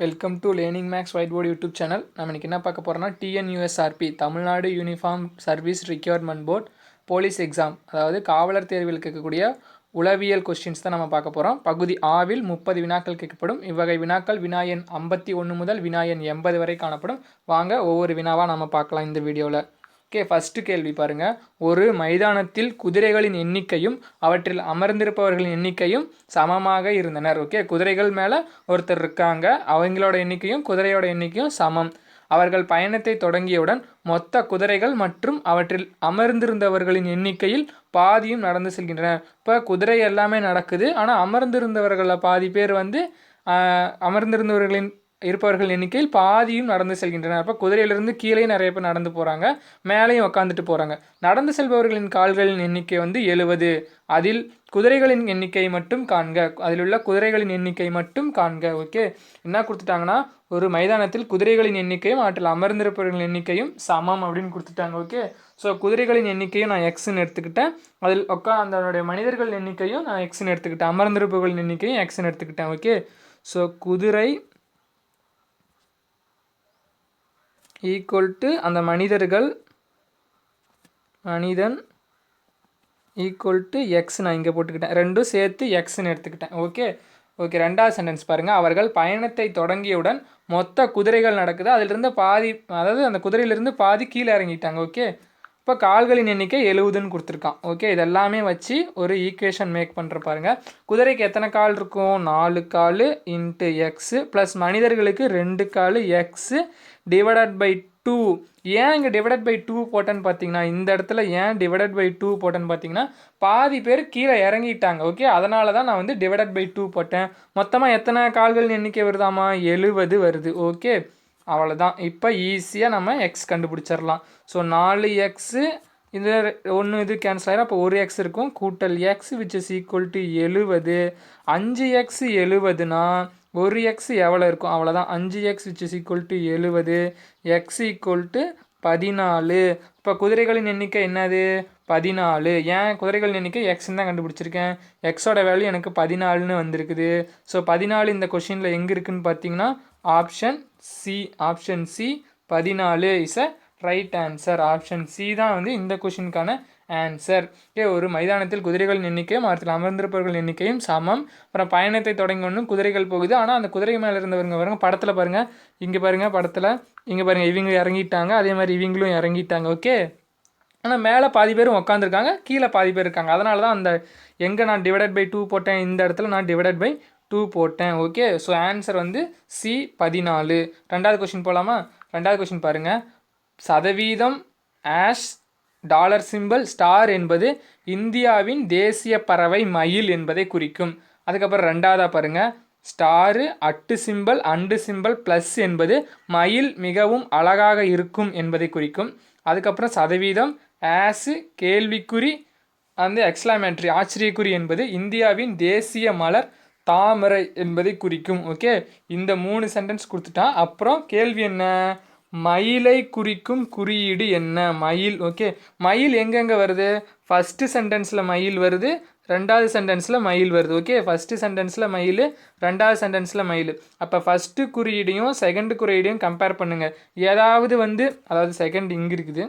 Welcome to learning max white board YouTube channel நம்ம இன்றைக்கி என்ன பார்க்க போகிறோம்னா TNUSRB Tamil Nadu uniform service requirement board police exam அதாவது காவலர் தேர்வில் கேட்கக்கூடிய உளவியல் கொஸ்டின்ஸ் தான் நம்ம பார்க்க போகிறோம் பகுதி ஆவில் முப்பது வினாக்கள் கேட்கப்படும். இவ்வகை வினாக்கள் வினாயன் ஐம்பத்தி ஒன்று முதல் வினாயன் எண்பது வரை காணப்படும். வாங்க ஒவ்வொரு வினாவாக நம்ம பார்க்கலாம் இந்த வீடியோவில் ஓகே ஃபஸ்ட்டு கேள்வி பாருங்கள் ஒரு மைதானத்தில் குதிரைகளின் எண்ணிக்கையும் அவற்றில் அமர்ந்திருப்பவர்களின் எண்ணிக்கையும் சமமாக இருந்தனர். ஓகே குதிரைகள் மேலே ஒருத்தர் இருக்காங்க. அவங்களோட எண்ணிக்கையும் குதிரையோட எண்ணிக்கையும் சமம். அவர்கள் பயணத்தை தொடங்கியவுடன் மொத்த குதிரைகள் மற்றும் அவற்றில் அமர்ந்திருந்தவர்களின் எண்ணிக்கையில் பாதியும் நடந்து செல்கின்றனர் இப்போ குதிரை எல்லாமே நடக்குது. ஆனால் அமர்ந்திருந்தவர்களில் பாதி பேர் வந்து அமர்ந்திருந்தவர்களின் இருப்பவர்கள் எண்ணிக்கையில் பாதியும் நடந்து செல்கின்றனர் அப்போ குதிரையிலிருந்து கீழே நிறைய பேர் நடந்து போகிறாங்க மேலேயும் உட்காந்துட்டு போகிறாங்க நடந்து செல்பவர்களின் கால்களின் எண்ணிக்கை வந்து எழுவது. அதில் குதிரைகளின் எண்ணிக்கை மட்டும் காண்க. அதில் உள்ள குதிரைகளின் எண்ணிக்கை மட்டும் காண்க. ஓகே? என்ன கொடுத்துட்டாங்கன்னா ஒரு மைதானத்தில் குதிரைகளின் எண்ணிக்கையும் அவற்றில் அமர்ந்திருப்பவர்களின் எண்ணிக்கையும் சமம் அப்படின்னு கொடுத்துட்டாங்க. ஓகே? ஸோ குதிரைகளின் எண்ணிக்கையும் நான் எக்ஸ்ன்னு எடுத்துக்கிட்டேன். அதில் உட்கா அதனுடைய மனிதர்கள் எண்ணிக்கையும் நான் எக்ஸ்ன்னு எடுத்துக்கிட்டேன். அமர்ந்திருப்பவர்களின் எண்ணிக்கையும் எக்ஸ்ன்னு எடுத்துக்கிட்டேன். ஓகே? ஸோ குதிரை ஈக்குவல் டு அந்த மனிதர்கள் மனிதன் ஈக்குவல் டு எக்ஸ் நான் இங்கே போட்டுக்கிட்டேன். ரெண்டும் சேர்த்து எக்ஸ்ன்னு எடுத்துக்கிட்டேன். ஓகே ஓகே ரெண்டாவது சென்டென்ஸ் பாருங்கள் அவர்கள் பயணத்தை தொடங்கியவுடன் மொத்த குதிரைகள் நடக்குது. அதிலிருந்து பாதி அதாவது அந்த குதிரையிலிருந்து பாதி கீழே இறங்கிட்டாங்க. ஓகே இப்போ கால்களின் எண்ணிக்கை எழுபதுன்னு கொடுத்துருக்கான். ஓகே இதெல்லாமே வச்சு ஒரு ஈக்குவேஷன் மேக் பண்ணுற பாருங்கள் குதிரைக்கு எத்தனை கால் இருக்கும்? நாலு கால் இன்ட்டு எக்ஸு ப்ளஸ் மனிதர்களுக்கு ரெண்டு கால் எக்ஸு டிவைடட் பை டூ ஏன் இங்கே டிவைடட் பை டூ போட்டேன்னு பார்த்தீங்கன்னா இந்த இடத்துல ஏன் டிவைடட் பை டூ போட்டேன்னு பார்த்தீங்கன்னா பாதி பேர் கீழே இறங்கிட்டாங்க. ஓகே அதனால தான் நான் வந்து டிவைடட் பை டூ போட்டேன். மொத்தமாக எத்தனை கால்கள் எண்ணிக்கை வருதாமா? எழுபது வருது. ஓகே அவ்வளோதான் இப்போ ஈஸியாக நம்ம எக்ஸ் கண்டுபிடிச்சிடலாம். ஸோ நாலு எக்ஸு இது ஒன்று இது கேன்சல் ஆகிடும் அப்போ ஒரு எக்ஸ் இருக்கும். கூட்டல் x which is equal to எழுபது அஞ்சு எக்ஸ் எழுபதுனா ஒரு எக்ஸ் எவ்வளோ இருக்கும்? அவ்வளோதான் அஞ்சு x which is equal to எழுபது எக்ஸ் ஈக்குவல் டு பதினாலு. இப்போ குதிரைகளின் எண்ணிக்கை என்னது? பதினாலு. ஏன் குதிரைகளின் எண்ணிக்கை எக்ஸ்ன்னு தான் கண்டுபிடிச்சிருக்கேன். எக்ஸோட வேல்யூ எனக்கு பதினாலுன்னு வந்திருக்குது. ஸோ பதினாலு இந்த கொஷினில் எங்கே இருக்குதுன்னு பார்த்தீங்கன்னா ஆப்ஷன் சி ஆப்ஷன் சி பதினாலு is a right answer option C தான் வந்து இந்த கொஷினுக்கான ஆன்சர் ஓகே ஒரு மைதானத்தில் குதிரைகளின் எண்ணிக்கையும் மரத்தில் அமர்ந்திருப்பவர்கள் எண்ணிக்கையும் சமம். அப்புறம் பயணத்தை தொடங்கி ஒன்று குதிரைகள் போகுது. ஆனால் அந்த குதிரை மேலே இருந்தவங்க பாருங்கள் படத்தில் பாருங்கள் இங்கே பாருங்கள் படத்தில். இங்கே பாருங்கள் இவங்க இறங்கிட்டாங்க. அதே மாதிரி இவங்களும் இறங்கிட்டாங்க ஓகே ஆனால் மேலே பாதி பேரும் உட்காந்துருக்காங்க கீழே பாதி பேர் இருக்காங்க. அதனால தான் அந்த எங்கே நான் டிவைடட் பை டூ போட்டேன் இந்த இடத்துல நான் டிவைடட் பை டூ போட்டேன். ஓகே ஸோ ஆன்சர் வந்து சி பதினாலு. ரெண்டாவது கொஷின் போகலாமா ரெண்டாவது கொஷின் பாருங்கள் சதவீதம் ஆஷ் டாலர் சிம்பல் ஸ்டார் என்பது இந்தியாவின் தேசிய பறவை மயில் என்பதை குறிக்கும். அதுக்கப்புறம் ரெண்டாவதாக பாருங்கள் star at symbol and symbol plus என்பது மயில் மிகவும் அழகாக இருக்கும் என்பதை குறிக்கும். அதுக்கப்புறம் சதவீதம் ஆஸு கேள்விக்குறி அந்த எக்ஸ்லாமேட்ரி ஆச்சரியக்குறி என்பது இந்தியாவின் தேசிய மலர் தாமரை என்பதை குறிக்கும் ஓகே இந்த மூணு சென்டென்ஸ் கொடுத்துட்டான் அப்புறம் கேள்வி என்ன? மயிலை குறிக்கும் குறியீடு என்ன? மயில் ஓகே மயில் எங்கெங்கே வருது? ஃபஸ்ட்டு சென்டென்ஸில் மயில் வருது ரெண்டாவது சென்டென்ஸில் மயில் வருது ஓகே ஃபஸ்ட்டு சென்டென்ஸில் மயில் ரெண்டாவது சென்டென்ஸில் மயில். அப்போ ஃபஸ்ட்டு குறியீடையும் செகண்ட் குறியீடையும் கம்பேர் பண்ணுங்கள் ஏதாவது வந்து அதாவது செகண்ட் இங்கே இருக்குது.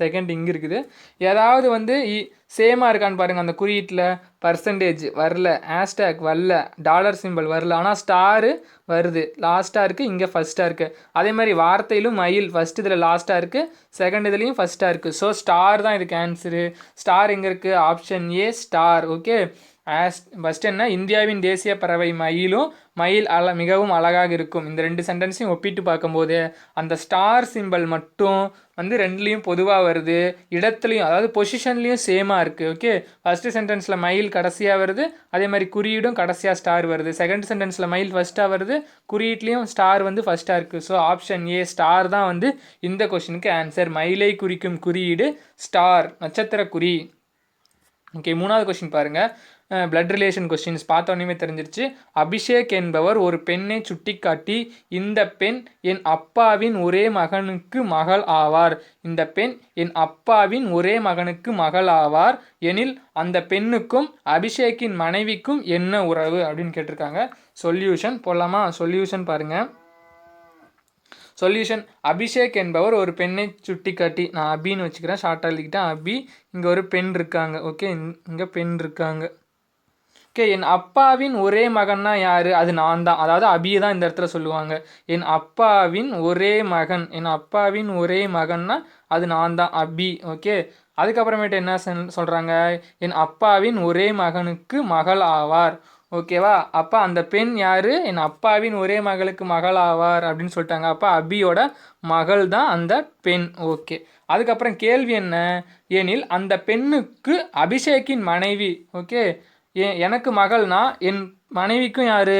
செகண்ட் இங்கே இருக்குது. ஏதாவது வந்து சேமாக இருக்கான்னு பாருங்கள் அந்த குறியீட்டில் பர்சன்டேஜ் வரல ஹேஷ்டேக் வரல டாலர் சிம்பிள் வரல ஆனால் ஸ்டாரு வருது. லாஸ்ட்டாக இருக்குது இங்கே ஃபஸ்ட்டாக இருக்குது அதே மாதிரி வார்த்தையிலும் மயில் ஃபஸ்ட் இதில் லாஸ்ட்டாக இருக்குது செகண்ட் இதுலேயும் ஃபஸ்ட்டாக இருக்குது ஸோ ஸ்டார் தான் இதுக்கு ஆன்சரு ஸ்டார் எங்கே இருக்குது option A star okay as first என்ன? இந்தியாவின் தேசிய பறவை மயிலும் மயில் அழ மிகவும் அழகாக இருக்கும். இந்த ரெண்டு சென்டென்ஸையும் ஒப்பிட்டு பார்க்கும்போது அந்த ஸ்டார் சிம்பல் மட்டும் வந்து ரெண்டுலேயும் பொதுவாக வருது. இடத்துலையும் அதாவது பொசிஷன்லேயும் சேமாக இருக்குது ஓகே ஃபஸ்ட்டு சென்டென்ஸில் மயில் கடைசியாக வருது. அதே மாதிரி குறியீடும் கடைசியாக ஸ்டார் வருது. செகண்ட் சென்டென்ஸில் மயில் ஃபஸ்ட்டாக வருது. குறியீட்லேயும் ஸ்டார் வந்து ஃபஸ்ட்டாக இருக்குது ஸோ ஆப்ஷன் ஏ ஸ்டார் தான் வந்து இந்த கொஷினுக்கு ஆன்சர் மயிலை குறிக்கும் குறியீடு ஸ்டார் நட்சத்திர குறி. ஓகே மூணாவது கொஸ்டின் பாருங்கள் பிளட் ரிலேஷன் கொஸ்டின்ஸ் பார்த்தோன்னே தெரிஞ்சிருச்சு. அபிஷேக் என்பவர் ஒரு பெண்ணை சுட்டிக்காட்டி இந்த பெண் என் அப்பாவின் ஒரே மகனுக்கு மகள் ஆவார். இந்த பெண் என் அப்பாவின் ஒரே மகனுக்கு மகள் ஆவார். எனில் அந்த பெண்ணுக்கும் அபிஷேக்கின் மனைவிக்கும் என்ன உறவு? அப்படின்னு கேட்டிருக்காங்க. சொல்யூஷன் போடலாமா? சொல்யூஷன் பாருங்கள் சொல்யூஷன் அபிஷேக் என்பவர் ஒரு பெண்ணை சுட்டி காட்டி நான் அபின்னு வச்சுக்கிறேன் ஷார்ட்டாக எழுதிக்கிட்டேன். அபி இங்கே ஒரு பெண் இருக்காங்க. ஓகே இங்கே பெண் இருக்காங்க. ஓகே என் அப்பாவின் ஒரே மகன்னா யார்? அது நான் தான் அதாவது அபியை தான் இந்த இடத்துல சொல்லுவாங்க. என் அப்பாவின் ஒரே மகன். என் அப்பாவின் ஒரே மகன்னா அது நான் தான் அபி. ஓகே? அதுக்கப்புறமேட்டு என்ன சொல்கிறாங்க என் அப்பாவின் ஒரே மகனுக்கு மகள் ஆவார். ஓகேவா? அப்போ அந்த பெண் யார்? என் அப்பாவின் ஒரே மகளுக்கு மகள் ஆவார் அப்படின்னு சொல்லிட்டாங்க. அப்போ அபியோட மகள் தான் அந்த பெண். ஓகே. அதுக்கப்புறம் கேள்வி என்ன? ஏனில் அந்த பெண்ணுக்கு அபிஷேக்கின் மனைவி. ஓகே? எனக்கு மகள்னா என் மனைவிக்கும் யார்?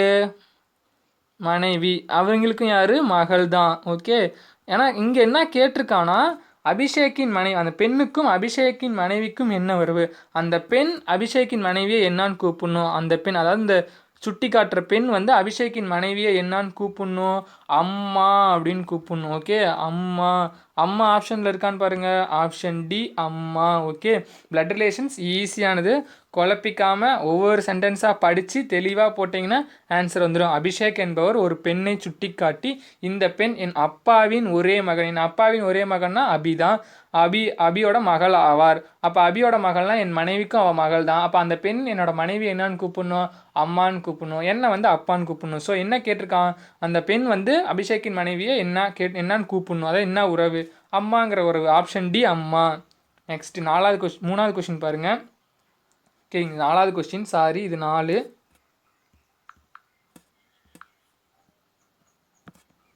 மனைவி. அவங்களுக்கும் யார்? மகள் தான் ஓகே? ஏன்னா இங்கே என்ன கேட்டிருக்கானா அபிஷேக்கின் மனைவி அந்த பெண்ணுக்கும் அபிஷேக்கின் மனைவிக்கும் என்ன உறவு? அந்த பெண் அபிஷேக்கின் மனைவியை என்னான்னு கூப்பிடணும். அந்த பெண் அதாவது இந்த சுட்டி காட்டுற பெண் வந்து அபிஷேக்கின் மனைவியை என்னான்னு கூப்பிடணும். அம்மா அப்படின்னு கூப்பிடணும் ஓகே அம்மா அம்மா ஆப்ஷனில் இருக்கான்னு பாருங்கள் ஆப்ஷன் டி அம்மா ஓகே பிளட் ரிலேஷன்ஸ் ஈஸியானது குழப்பிக்காமல் ஒவ்வொரு சென்டென்ஸாக படித்து தெளிவாக போட்டிங்கன்னா ஆன்சர் வந்துடும் அபிஷேக் என்பவர் ஒரு பெண்ணை சுட்டி காட்டி இந்த பெண் என் அப்பாவின் ஒரே மகன். என் அப்பாவின் ஒரே மகன்னா அபி தான். அபி அபியோட மகள் ஆவார். அப்போ அபியோட மகள்னால் என் மனைவிக்கும் அவள் மகள் தான் அப்போ அந்த பெண் என்னோட மனைவி என்னன்னு கூப்பிடணும்? அம்மான்னு கூப்பிடணும். என்ன வந்து அப்பான்னு கூப்பிடணும்? ஸோ என்ன கேட்டிருக்கான்? அந்த பெண் வந்து அபிஷேக்கின் மனைவியை என்ன கேட் என்னன்னு கூப்பிடணும். அதாவது என்ன உறவு? அம்மாங்கிற உறவு. ஆப்ஷன் டி அம்மா. நெக்ஸ்ட் நாலாவது கொஸ்டின் மூணாவது கொஸ்டின் பாருங்கள் ஓகேங்க நாலாவது கொஸ்டின் சாரி இது நாலு.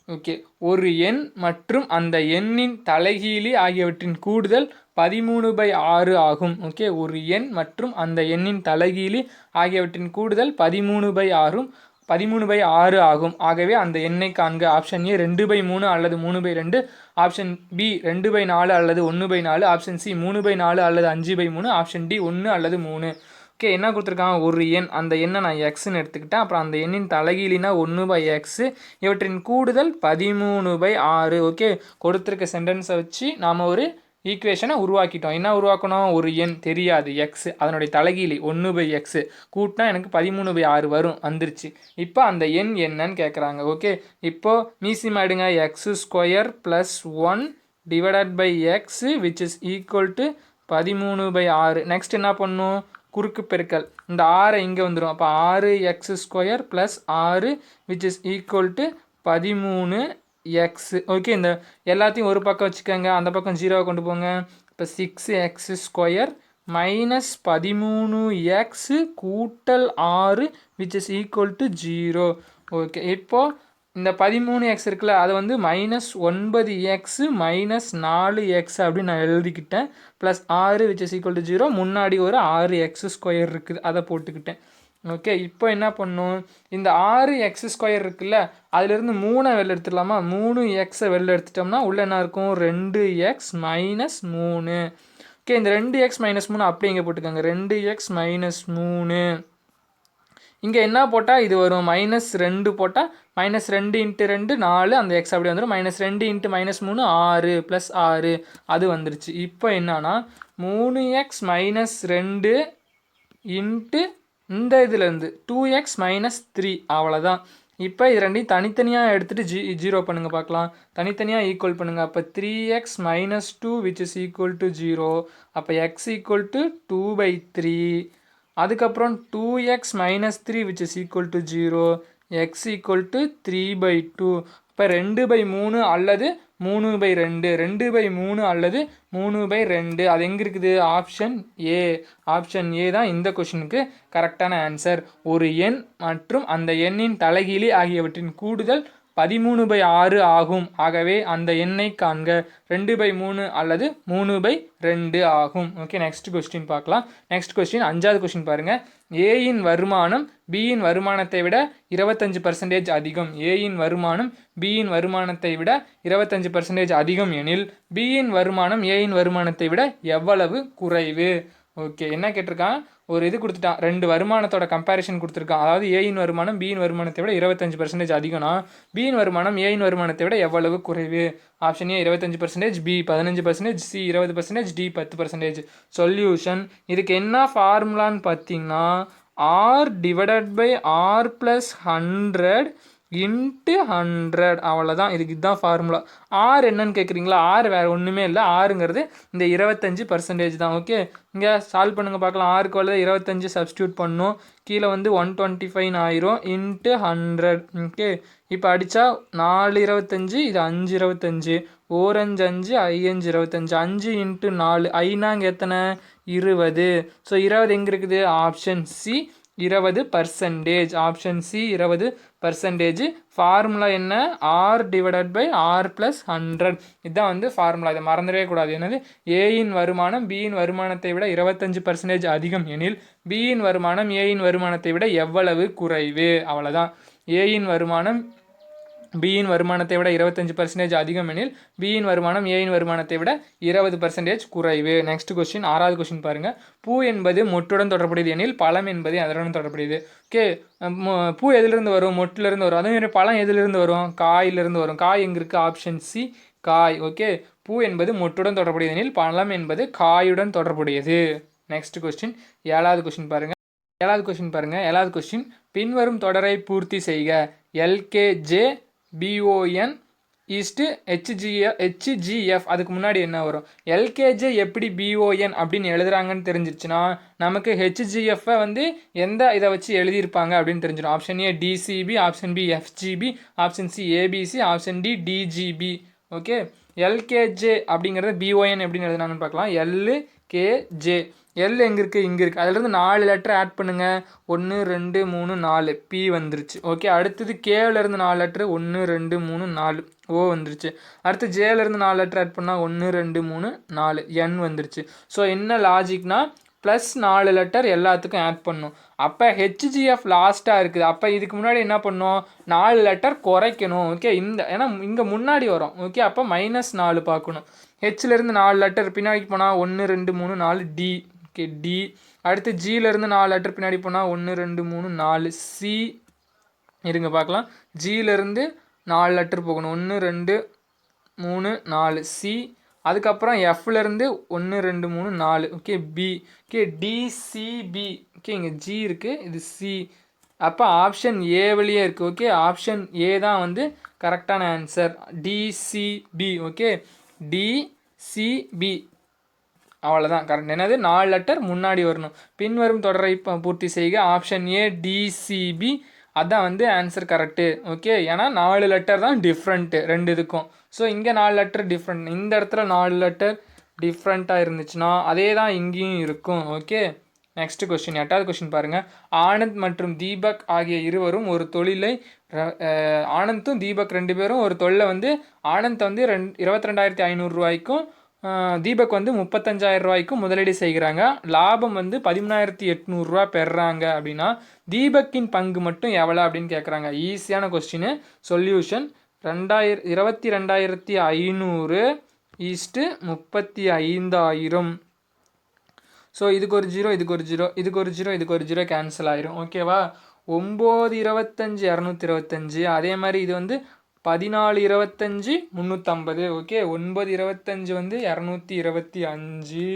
ஓகே ஒரு எண் மற்றும் அந்த எண்ணின் தலைகீழி ஆகியவற்றின் கூடுதல் பதிமூணு பை ஆறு ஆகும். ஓகே ஒரு எண் மற்றும் அந்த எண்ணின் தலைகீழி ஆகியவற்றின் கூடுதல் பதிமூணு பை ஆறும் பதிமூணு பை ஆறு ஆகும். ஆகவே அந்த எண்ணை காண்க. ஆப்ஷன் ஏ ரெண்டு பை மூணு அல்லது மூணு பை ரெண்டு. ஆப்ஷன் பி ரெண்டு பை நாலு அல்லது ஒன்று பை நாலு. ஆப்ஷன் சி மூணு பை நாலு அல்லது அஞ்சு பை மூணு. ஆப்ஷன் டி ஒன்று அல்லது மூணு. ஓகே என்ன கொடுத்துருக்காங்க? ஒரு எண். அந்த எண்ணை நான் எக்ஸ்ன்னு எடுத்துக்கிட்டேன். அப்புறம் அந்த எண்ணின் தலைகீழினா ஒன்று பை எக்ஸு இவற்றின் கூடுதல் பதிமூணு பை ஆறு. ஓகே கொடுத்துருக்க சென்டென்ஸை வச்சு நாம் ஒரு ஈக்குவேஷனை உருவாக்கிட்டோம். என்ன உருவாக்கணும்? ஒரு எண் தெரியாது. எக்ஸ் அதனுடைய தலைகீழி ஒன்று பை எக்ஸு கூட்டினா எனக்கு பதிமூணு பை ஆறு வரும். வந்துருச்சு. இப்போ அந்த எண் என்னன்னு கேட்குறாங்க ஓகே இப்போது மீசியம் ஆயிடுங்க x square plus one divided by x which is equal to பதிமூணு பை ஆறு. நெக்ஸ்ட் என்ன பண்ணும்? குறுக்கு பெருக்கல். இந்த ஆறை இங்கே வந்துடும் அப்போ ஆறு எக்ஸ் ஸ்கொயர் ப்ளஸ் ஆறு விச் இஸ் ஈக்குவல் டு பதிமூணு எக்ஸு ஓகே இந்த எல்லாத்தையும் ஒரு பக்கம் வச்சுக்கோங்க. அந்த பக்கம் ஜீரோவை கொண்டு போங்க. இப்போ சிக்ஸ் எக்ஸ் ஸ்கொயர் மைனஸ் பதிமூணு எக்ஸு கூட்டல் ஆறு which is equal to zero okay இப்போது இந்த பதிமூணு எக்ஸ் இருக்குல்ல அதை வந்து மைனஸ் ஒன்பது எக்ஸு மைனஸ் நாலு எக்ஸ் அப்படின்னு நான் எழுதிக்கிட்டேன். ப்ளஸ் ஆறு which is equal to zero முன்னாடி ஒரு ஆறு எக்ஸ் ஸ்கொயர் இருக்குது. அதை போட்டுக்கிட்டேன். ஓகே இப்போ என்ன பண்ணும்? இந்த ஆறு எக்ஸ் ஸ்கொயர் இருக்குல்ல அதுலேருந்து மூணை வெளில எடுத்துடலாமா மூணு எக்ஸை வெளில எடுத்துட்டோம்னா உள்ளே என்ன இருக்கும்? ரெண்டு எக்ஸ் மைனஸ் மூணு. ஓகே இந்த ரெண்டு எக்ஸ் மைனஸ் மூணு அப்படியே இங்கே போட்டுக்கோங்க. ரெண்டு எக்ஸ் மைனஸ் மூணு. இங்கே என்ன போட்டால் இது வரும். மைனஸ் ரெண்டு போட்டால் மைனஸ் ரெண்டு இன்ட்டு ரெண்டு நாலு அந்த எக்ஸ் அப்படி வந்துடும் மைனஸ் ரெண்டு இன்ட்டு மைனஸ் மூணு ஆறு ப்ளஸ் ஆறு. அது வந்துருச்சு. இப்போ என்னன்னா மூணு எக்ஸ் மைனஸ் ரெண்டு இன்ட்டு இந்த இதுலேருந்து டூ எக்ஸ் மைனஸ் த்ரீ அவ்வளோதான் இப்போ இது ரெண்டையும் தனித்தனியாக எடுத்துகிட்டு ஜி ஜீரோ பண்ணுங்கள் பார்க்கலாம். தனித்தனியாக ஈக்குவல் பண்ணுங்கள் அப்போ three x minus two which is equal to zero அப்போ x equal to two by three அதுக்கப்புறம் two x minus three which is equal to zero x equal to three by two இப்போ ரெண்டு by மூணு அல்லது மூணு by ரெண்டு ரெண்டு by மூணு அல்லது மூணு பை ரெண்டு. அது எங்கே இருக்குது? ஆப்ஷன் ஏ ஆப்ஷன் ஏ தான் இந்த கொஷினுக்கு கரெக்டான ஆன்சர் ஒரு எண் மற்றும் அந்த எண்ணின் தலைகீழி ஆகியவற்றின் கூடுதல் பதிமூணு பை ஆறு ஆகும். ஆகவே அந்த எண்ணை காண்க. ரெண்டு பை மூணு அல்லது மூணு பை ரெண்டு ஆகும். ஓகே நெக்ஸ்ட் கொஸ்டின் பார்க்கலாம். நெக்ஸ்ட் கொஸ்டின் அஞ்சாவது கொஸ்டின் பாருங்கள் ஏயின் வருமானம் பியின் வருமானத்தை விட இருபத்தஞ்சு பர்சன்டேஜ் அதிகம். ஏயின் வருமானம் பியின் வருமானத்தை விட இருபத்தஞ்சு பர்சன்டேஜ் அதிகம் எனில் பியின் வருமானம் ஏயின் வருமானத்தை விட எவ்வளவு குறைவு? ஓகே என்ன கேட்டிருக்கான்? ஒரு இது கொடுத்துட்டான் ரெண்டு வருமானத்தோட கம்பேரிஷன் கொடுத்துருக்கான் அதாவது ஏயின் வருமானம் பியின் வருமானத்தை விட இருபத்தஞ்சு பர்சன்டேஜ் அதிகம்னா பியின் வருமானம் ஏயின் வருமானத்தை விட எவ்வளவு குறைவு? ஆப்ஷன் ஏ இருபத்தஞ்சு பர்சன்டேஜ் பி பதினஞ்சு பர்சன்டேஜ் சி இருபது பர்சன்டேஜ் டி பத்து பர்சன்டேஜ் சொல்யூஷன் இதுக்கு என்ன ஃபார்முலான்னு பார்த்தீங்கன்னா R divided by R plus hundred into hundred. அவ்வளோதான் இதுக்கு இதுதான் ஃபார்முலா ஆர் என்னன்னு கேட்குறீங்களா ஆர் வேறு ஒன்றுமே இல்லை. ஆறுங்கிறது இந்த இருபத்தஞ்சி பர்சன்டேஜ் தான். ஓகே இங்கே சால்வ் பண்ணுங்க பார்க்கலாம். ஆறுக்கு வல்ல இருபத்தஞ்சி சப்ஸ்டியூட் பண்ணும். கீழே வந்து ஒன் டுவெண்ட்டி ஃபைவ் ஆயிரும். இன்ட்டு ஹண்ட்ரட் ஓகே இப்போ அடித்தா நாலு இருபத்தஞ்சி இது அஞ்சு இருபத்தஞ்சி. ஓரஞ்சு அஞ்சு ஐயஞ்சு இருபத்தஞ்சி. அஞ்சு இன்ட்டு நாலு. ஐநாங்க எத்தனை? இருபது. ஸோ இருபது எங்கே இருக்குது? ஆப்ஷன் சி இருபது பர்சன்டேஜ் ஆப்ஷன் சி இருபது பர்சன்டேஜ் ஃபார்முலா என்ன? R divided by R plus hundred இதுதான் வந்து ஃபார்முலா இதை மறந்துடவே கூடாது. என்னது? ஏயின் வருமானம் பியின் வருமானத்தை விட இருபத்தஞ்சு பர்சன்டேஜ் அதிகம் எனில் பியின் வருமானம் ஏயின் வருமானத்தை விட எவ்வளவு குறைவு? அவ்வளோதான் ஏயின் வருமானம் பியின் வருமானத்தை விட இருபத்தஞ்சு பர்சன்டேஜ் அதிகம் எனில் பியின் வருமானம் ஏயின் வருமானத்தை விட இருபது பர்சன்டேஜ் குறைவு. நெக்ஸ்ட் கொஸ்டின் ஆறாவது கொஸ்டின் பாருங்கள் பூ என்பது மொட்டுடன் தொடர்புடையது எனில் பழம் என்பது அதனுடன் தொடர்புடையது. ஓகே பூ எதிலிருந்து வரும்? மொட்டிலிருந்து வரும். அதே மாதிரி பழம் எதிலிருந்து வரும்? காயிலிருந்து வரும். காய் எங்கே இருக்குது ஆப்ஷன் சி காய். ஓகே பூ என்பது மொட்டுடன் தொடர்புடையது எனில் பழம் என்பது காயுடன் தொடர்புடையது. நெக்ஸ்ட் கொஸ்டின் ஏழாவது கொஸ்டின் பாருங்கள் ஏழாவது கொஸ்டின் பாருங்கள் ஏழாவது கொஸ்டின் பின்வரும் தொடரை பூர்த்தி செய்க. L K J P O N east H G F H G F அதுக்கு முன்னாடி என்ன வரும்? எல்கேஜே எப்படி பிஓஎன் அப்படின்னு எழுதுறாங்கன்னு தெரிஞ்சிருச்சுன்னா நமக்கு ஹெச்ஜிஎஃப்பை வந்து எந்த இதை வச்சு எழுதியிருப்பாங்க அப்படின்னு தெரிஞ்சிடும். Option A DCB option B FGB option C ABC option D DGB okay LKJ அப்படிங்கிறத பிஓஎன் எப்படின்னு எழுதுனாங்கன்னு பார்க்கலாம். எல்லு கேஜே எல் எங்கே இருக்குது இங்கே இருக்குது அதுலேருந்து நாலு லெட்டர் ஆட் பண்ணுங்கள் ஒன்று ரெண்டு மூணு நாலு. பி வந்துருச்சு. ஓகே அடுத்தது கேவிலேருந்து நாலு லெட்ரு ஒன்று ரெண்டு மூணு நாலு. ஓ வந்துருச்சு. அடுத்து ஜேலேருந்து நாலு லெட்டர் ஆட் பண்ணால் ஒன்று ரெண்டு மூணு நாலு. என் வந்துருச்சு. ஸோ என்ன லாஜிக்னால் ப்ளஸ் நாலு லெட்டர் எல்லாத்துக்கும் ஆட் பண்ணும். அப்போ ஹெச்ஜிஎஃப் லாஸ்ட்டாக இருக்குது. அப்போ இதுக்கு முன்னாடி என்ன பண்ணோம்? நாலு லெட்டர் குறைக்கணும். ஓகே இந்த ஏன்னா இங்கே முன்னாடி வரும். ஓகே அப்போ மைனஸ் நாலு பார்க்கணும். ஹெச்லேருந்து நாலு லெட்டர் பின்னாடி போனால் ஒன்று ரெண்டு மூணு நாலு டி ஓகே டி அடுத்து ஜியிலேருந்து நாலு லெட்டர் பின்னாடி போனால் ஒன்று ரெண்டு மூணு நாலு. சி இருங்க பார்க்கலாம். ஜியிலேருந்து நாலு லெட்டர் போகணும். ஒன்று ரெண்டு மூணு நாலு. சி அதுக்கப்புறம் எஃப்லேருந்து ஒன்று ரெண்டு மூணு நாலு. Okay B okay DCB okay இங்கே ஜி இருக்குது இது சி அப்போ ஆப்ஷன் ஏ வழியே இருக்குது ஓகே ஆப்ஷன் ஏ தான் வந்து கரெக்டான ஆன்சர் டிசிபி ஓகே டிசிபி அவ்வளோதான் கரெக்ட் என்னது? நாலு லெட்டர் முன்னாடி வரணும். பின்வரும் தொடரை பூர்த்தி செய்க. ஆப்ஷன் ஏ டிசிபி அதான் வந்து ஆன்சர் கரெக்டு ஓகே ஏன்னா நாலு லெட்டர் தான் டிஃப்ரெண்ட்டு ரெண்டு இதுக்கும். ஸோ இங்கே நாலு லெட்டர் டிஃப்ரெண்ட் இந்த இடத்துல நாலு லெட்டர் டிஃப்ரெண்ட்டாக இருந்துச்சுன்னா அதே தான் இங்கேயும் இருக்கும். ஓகே நெக்ஸ்ட் கொஸ்டின் எட்டாவது கொஸ்டின் பாருங்கள் ஆனந்த் மற்றும் தீபக் ஆகிய இருவரும் ஒரு தொழிலை ஆனந்தும் தீபக் ரெண்டு பேரும் ஒரு தொழிலை வந்து ஆனந்த் வந்து ரெண் இருபத்தி ரெண்டாயிரத்தி ஐநூறுரூவாய்க்கும் தீபக் வந்து முப்பத்தஞ்சாயிரம் ரூபாய்க்கும் முதலீடு செய்கிறாங்க. லாபம் வந்து பதிமூணாயிரத்தி எட்நூறுரூவா பெறுறாங்க அப்படின்னா தீபக்கின் பங்கு மட்டும் எவ்வளோ அப்படின்னு கேட்குறாங்க ஈஸியான கொஸ்டின் சொல்யூஷன் ரெண்டாயிர இருபத்தி ரெண்டாயிரத்தி ஐநூறு ஈஸ்ட்டு முப்பத்தி ஐந்தாயிரம். ஸோ இதுக்கு ஒரு ஜீரோ இதுக்கு ஒரு ஜீரோ இதுக்கு ஒரு ஜீரோ இதுக்கு ஒரு ஜீரோ கேன்சல் ஆயிரும். ஓகேவா ஒம்பது இருபத்தஞ்சி இரநூத்தி இருபத்தஞ்சி. அதே மாதிரி இது வந்து பதினாலு இருபத்தஞ்சி முந்நூற்றம்பது ஓகே ஒன்பது இருபத்தஞ்சி வந்து இரநூத்தி இருபத்தி அஞ்சு.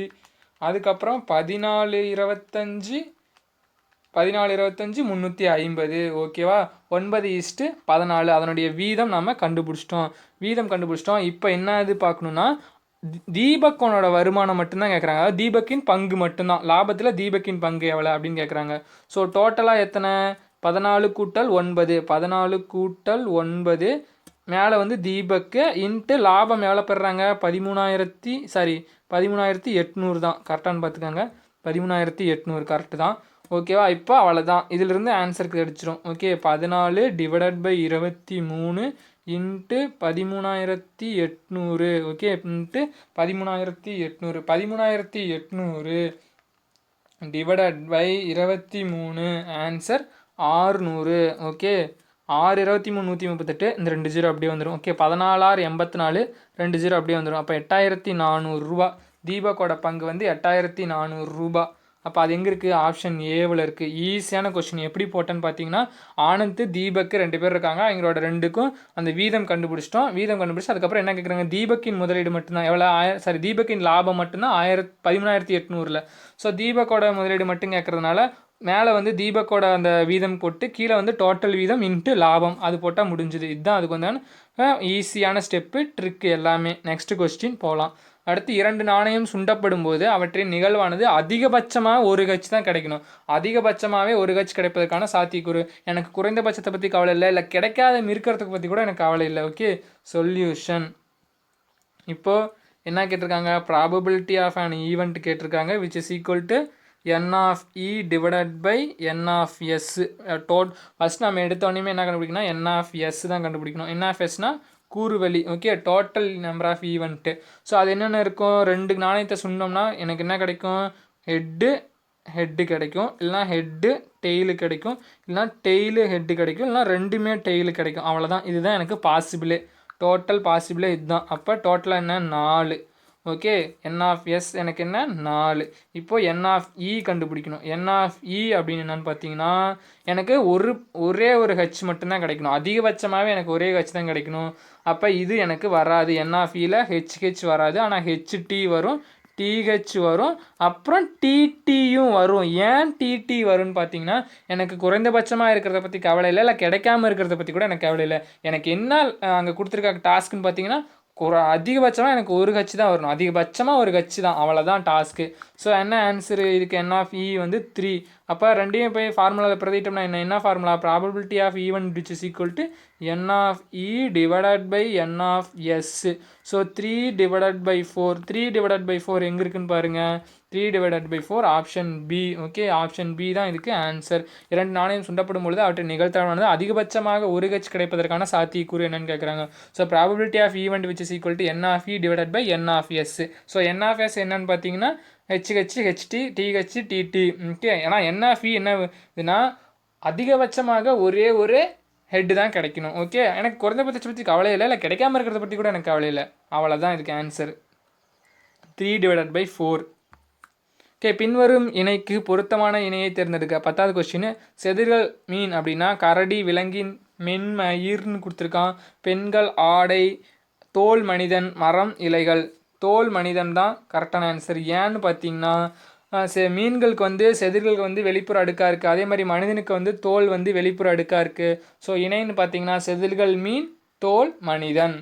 அதுக்கப்புறம் பதினாலு இருபத்தஞ்சி பதினாலு இருபத்தஞ்சி முந்நூற்றி ஐம்பது. ஓகேவா ஒன்பது ஈஸ்ட்டு பதினாலு. அதனுடைய வீதம் நம்ம கண்டுபிடிச்சிட்டோம். வீதம் கண்டுபிடிச்சிட்டோம். இப்போ என்ன இது பார்க்கணுன்னா தீபக்கோனோட வருமானம் மட்டும்தான் கேட்குறாங்க அதாவது தீபக்கின் பங்கு மட்டும்தான். லாபத்தில் தீபக்கின் பங்கு எவ்வளோ அப்படின்னு கேட்குறாங்க ஸோ டோட்டலாக எத்தனை? பதினாலு கூட்டல் ஒன்பது. பதினாலு கூட்டல் ஒன்பது மேலே வந்து தீபக்கு இன்ட்டு லாபம் எவ்வளோ பெறுறாங்க பதிமூணாயிரத்தி சாரி பதிமூணாயிரத்தி எட்நூறு தான். கரெக்டானு பார்த்துக்கோங்க. பதிமூணாயிரத்தி எட்நூறு கரெக்டு தான். ஓகேவா இப்போ அவ்வளோதான் இதிலிருந்து ஆன்சருக்கு கிடச்சிரும் ஓகே பதினாலு டிவைடட் பை இருபத்தி மூணு இன்ட்டு பதிமூணாயிரத்தி எட்நூறு. ஓகே இன்ட்டு பதிமூணாயிரத்தி எட்நூறு. பதிமூணாயிரத்தி எட்நூறு டிவைடட் பை இருபத்தி மூணு. ஆன்சர் ஆறுநூறு. ஓகே ஆறு இருபத்தி மூணு நூற்றி முப்பத்தெட்டு இந்த ரெண்டு ஜீரோ அப்படியே வந்துடும் ஓகே பதினாலாறு எண்பத்தி நாலு ரெண்டு ஜீரோ அப்படியே வந்துடும் அப்போ எட்டாயிரத்தி நானூறுரூபா தீபக்கோட பங்கு வந்து எட்டாயிரத்தி நானூறுரூபா அப்போ அது எங்கே இருக்குது ஆப்ஷன் ஏவில் இருக்குது ஈஸியான கொஸ்டின் எப்படி போட்டேன்னு பார்த்தீங்கன்னா ஆனந்த் தீபக் ரெண்டு பேர் இருக்காங்க. அவங்களோட ரெண்டுக்கும் அந்த வீதம் கண்டுபிடிச்சிட்டோம். வீதம் கண்டுபிடிச்சி அதுக்கப்புறம் என்ன கேட்குறாங்க தீபக்கின் முதலீடு மட்டும்தான். எவ்வளோ ஆயிரம் சாரி தீபக்கின் லாபம் மட்டும்தான் ஆயிரத் பதிமூணாயிரத்தி எட்நூறில். ஸோ தீபக்கோட முதலீடு மட்டும் கேட்குறதுனால மேலே வந்து தீபக்கோட அந்த வீதம் போட்டு கீழே வந்து டோட்டல் வீதம் இன்ட்டு லாபம். அது போட்டால் முடிஞ்சுது. இதுதான். அதுக்கு வந்தான ஈஸியான ஸ்டெப்பு ட்ரிக்கு எல்லாமே. நெக்ஸ்ட் கொஸ்டின் போகலாம் அடுத்து இரண்டு நாணயம் சுண்டப்படும் போது அவற்றின் நிகழ்வானது அதிகபட்சமாக ஒரு கட்சி தான் கிடைக்கணும். அதிகபட்சமாகவே ஒரு கட்சி கிடைப்பதற்கான சாத்தியக்கூறு. எனக்கு குறைந்தபட்சத்தை பற்றி கவலை இல்லை. இல்லை கிடைக்காத இருக்கிறதுக்கு பற்றி கூட எனக்கு கவலை இல்லை. ஓகே சொல்யூஷன் இப்போது என்ன கேட்டிருக்காங்க? ப்ராபபிலிட்டி ஆஃப் அன் ஈவெண்ட் கேட்டிருக்காங்க which is equal to n of E divided by n of S dot first நம்ம எடுத்தோடனே என்ன கண்டுபிடிக்கணும் என் ஆஃப் எஸ் தான் கண்டுபிடிக்கணும். என் ஆஃப் எஸ்னா கூறுவலி okay total number of event so அது என்னென்ன இருக்கும்? ரெண்டு நாணயத்தை சொன்னோம்னா எனக்கு என்ன கிடைக்கும்? ஹெட்டு ஹெட்டு கிடைக்கும். இல்லைனா ஹெட்டு டெய்லு கிடைக்கும். இல்லைனா டெய்லு ஹெட்டு கிடைக்கும். இல்லைனா ரெண்டுமே டெய்லு கிடைக்கும். அவ்வளோதான் இதுதான் எனக்கு பாசிபிளே டோட்டல் பாசிபிளே இதுதான். அப்போ டோட்டலாக என்ன நாலு. ஓகே என் ஆஃப் எஸ் எனக்கு என்ன? நாலு. இப்போது என் ஆஃப் இ e கண்டுபிடிக்கணும். என் ஆஃப் இ அப்படின்னு என்னன்னு பார்த்தீங்கன்னா எனக்கு ஒரு ஒரே ஒரு ஹெச் மட்டும்தான் கிடைக்கணும். அதிகபட்சமாகவே எனக்கு ஒரே ஹெச் தான் கிடைக்கணும். அப்போ இது எனக்கு வராது. என் ஆஃப் இயில் ஹெச் ஹெச் வராது. ஆனால் ஹெச்டி வரும் டிஹெச் வரும். அப்புறம் டிடியும் வரும். ஏன் டிடி வரும்னு பார்த்தீங்கன்னா எனக்கு குறைந்தபட்சமாக இருக்கிறத பற்றி கவலை இல்லை. இல்லை கிடைக்காம இருக்கிறத பற்றி கூட எனக்கு கவலை இல்லை. எனக்கு என்ன அங்கே கொடுத்துருக்காங்க டாஸ்க்குன்னு பார்த்தீங்கன்னா குறை அதிகபட்சமாக எனக்கு ஒரு கட்சி தான் வரணும். அதிகபட்சமாக ஒரு கட்சி தான். அவ்வளோதான் டாஸ்க்கு ஸோ என்ன ஆன்சரு இதுக்கு என் ஆஃப் இ வந்து த்ரீ அப்போ ரெண்டையும் போய் ஃபார்முலாவில் பிரதிட்டோம்னா என்ன? என்ன formula probability of event which is equal to N of E divided by N of S so three divided by four three divided by four எங்கே இருக்குன்னு பாருங்கள் three divided by four option B okay option B தான் இதுக்கு answer இரண்டு நாணயம் சுண்டப்படும் பொழுது அவற்றை நிகழ்த்தானது அதிகபட்சமாக ஒரு கட்சி கிடைப்பதற்கான சாத்தியக்கூறு என்னன்னு கேட்குறாங்க so probability of event which is equal to N of E divided by N of S so N of S என்னன்னு பார்த்தீங்கன்னா HH HT TH TT okay ஏன்னா என்ன ஃபீ என்ன இதுனா அதிகபட்சமாக ஒரே ஒரு ஹெட்டு தான் கிடைக்கணும். ஓகே எனக்கு குறைந்தபட்சத்தை பற்றி கவலை இல்லை. இல்லை கிடைக்காம இருக்கிறத பற்றி கூட எனக்கு கவலை இல்லை. அவ்வளோதான் இதுக்கு answer three divided by four okay பின்வரும் இணைக்கு பொருத்தமான இணையை தேர்ந்தெடுக்க. பத்தாவது கொஸ்டின் செதிர்கள் மீன் அப்படின்னா கரடி விலங்கின் மென்மயிர்னு கொடுத்துருக்கான். பெண்கள் ஆடை தோல் மனிதன் மரம் இலைகள். தோல் மனிதன் தான் கரெக்டான ஆன்சர் ஏன்னு பார்த்தீங்கன்னா செ மீன்களுக்கு வந்து செதிர்களுக்கு வந்து வெளிப்புற அடுக்காக இருக்குது அதே மாதிரி மனிதனுக்கு வந்து தோல் வந்து வெளிப்புற அடுக்காக இருக்குது ஸோ இணைன்னு பார்த்தீங்கன்னா செதில்கள் மீன் தோல் மனிதன்.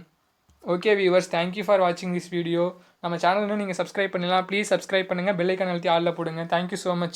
Okay viewers thank you for வாட்சிங் திஸ் வீடியோ நம்ம சேனல் நீங்கள் சப்ஸ்கிரைப் பண்ணலாம் ப்ளீஸ் சப்ஸ்கிரைப் பண்ணுங்கள் பெல்லைக்கான அழுத்தி ஆளில் போடுங்க. Thank you so much